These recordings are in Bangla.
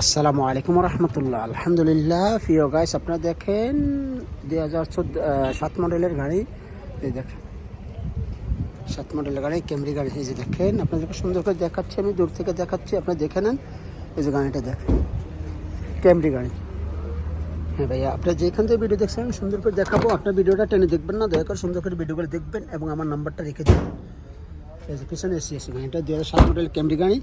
আসসালামু আলাইকুম রহমতুল্লাহ। আলহামদুলিল্লাহ, প্রিয় গাইস আপনারা দেখেন দুই হাজার চোদ্দ সাত মডেলের গাড়ি। এই দেখেন, সাত মডেলের গাড়ি ক্যামরি গাড়ি। এই যে দেখেন, আপনাদেরকে সুন্দর করে দেখাচ্ছি, আমি দূর থেকে দেখাচ্ছি, আপনারা দেখে নেন। এই যে গাড়িটা দেখেন ক্যামরি গাড়ি। হ্যাঁ ভাইয়া, আপনারা যেখান থেকে ভিডিও দেখছেন, আমি সুন্দর করে দেখাবো। আপনার ভিডিওটা টেনে দেখবেন না, দয়া করে সুন্দর করে ভিডিওগুলো দেখবেন এবং আমার নাম্বারটা রেখে দেবেন এই যে পিছনে এসি এসি গাড়িটা দুই হাজার সাত মডেল ক্যামরি গাড়ি।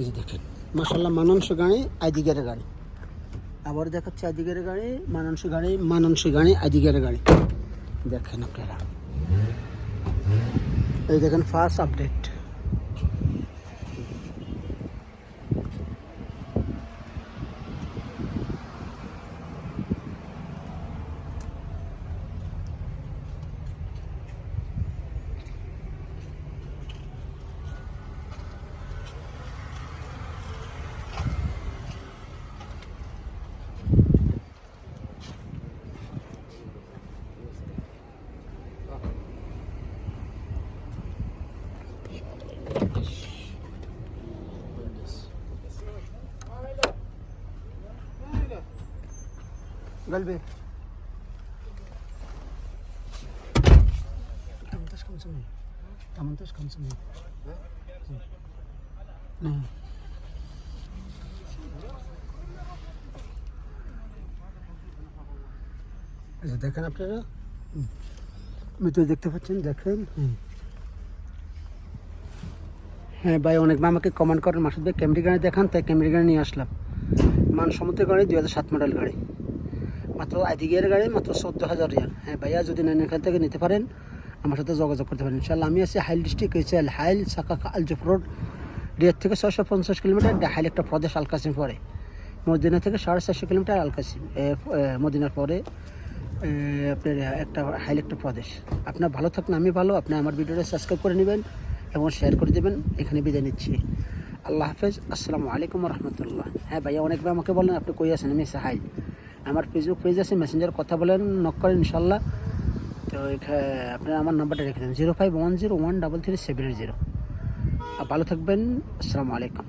এই যে দেখেন। মাসাল্লাহ মানানস গাড়ি আইদিগের গাড়ি। আবার দেখাচ্ছে আইদিগের গাড়ি মানানস গাড়ি মানানস গাড়ি আইদিগের গাড়ি। দেখেন আপনারা। এই দেখেন ফার্স্ট আপডেট قلبي. تمنتاش خمسمية نعم إذا ده كان أبتدى متو دكتور فتن ده كان হ্যাঁ ভাই, অনেক আমাকে কমেন্ট করেন, মাসুদ ভাই ক্যামেরি গাড়ি দেখান, তাই ক্যামেরি গাড়ি নিয়ে আসলাম। মান সমুদ্র গাড়ি, দুই হাজার সাত মডেল গাড়ি। মাত্র আইডি গিয়ার গাড়ি, মাত্র চোদ্দ হাজার রিয়াল। হ্যাঁ ভাইয়া, যদি নেন এখান থেকে, নিতে পারেন। আমার সাথে যোগাযোগ করতে পারেন। ইনশাল্লাহ আমি আছি হাইল ডিস্ট্রিক্ট হয়েছে হাইল সাকা আলজফ রোড, রিয়াদ থেকে ছয়শো পঞ্চাশ কিলোমিটার হাইল একটা প্রদেশ, আলকাসিম পরে। মদিনা থেকে সাড়ে চারশো কিলোমিটার, আলকাসিম মদিনার পরে আপনার একটা হাইল একটা প্রদেশ। আপনার ভালো থাকুন, আমি ভালো। আপনি আমার ভিডিওটা সাবস্ক্রাইব করে নেবেন। এবং শেয়ার করে দেবেন। এখানে বিদায় নিচ্ছি। আল্লাহ হাফেজ। আসসালামু আলাইকুম রহমতুল্লাহ হ্যাঁ ভাইয়া, অনেকবার আমাকে বলেন আপনি কই আছেন? আমি সাহাই। আমার ফেসবুক পেজ আছে মেসেঞ্জার কথা বলেন নক করেন ইনশাল্লাহ তো আপনারা আমার নাম্বারটা রেখে দেন। Zero five one zero one double three seven zero ভালো থাকবেন। আসসালামু আলাইকুম।